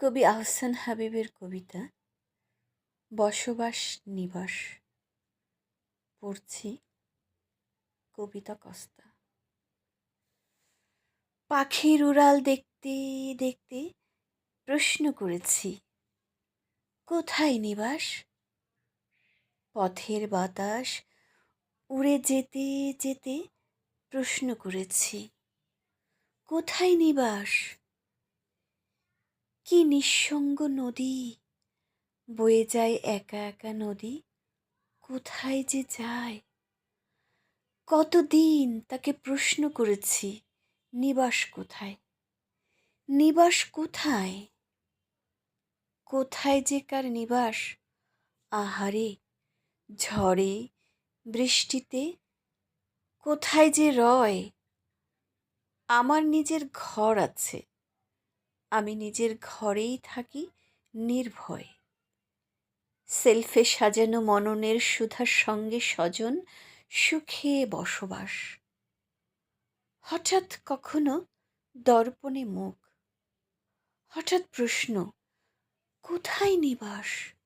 কবি আহসান হাবিবের কবিতা, বসবাস নিবাস পড়ছি কবিতা কস্তা। পাখির উড়াল দেখতে দেখতে প্রশ্ন করেছি, কোথায় নিবাস? পথের বাতাস উড়ে যেতে যেতে প্রশ্ন করেছি, কোথায় নিবাস? কি নিঃসঙ্গ নদী? বয়ে যায় একা একা নদী, কোথায় যে যায়? কতদিন তাকে প্রশ্ন করেছি, নিবাস কোথায়? নিবাস কোথায়? কোথায় যে কার নিবাস? আহারে, ঝড়ে, বৃষ্টিতে, কোথায় যে রয়? আমার নিজের ঘর আছে। আমি নিজের ঘরেই থাকি নির্ভয়। সেলফে সাজানো মননের সুধার সঙ্গে স্বজন সুখে বসবাস। হঠাৎ কখনো দর্পণে মুখ। হঠাৎ প্রশ্ন, কোথায় নিবাস?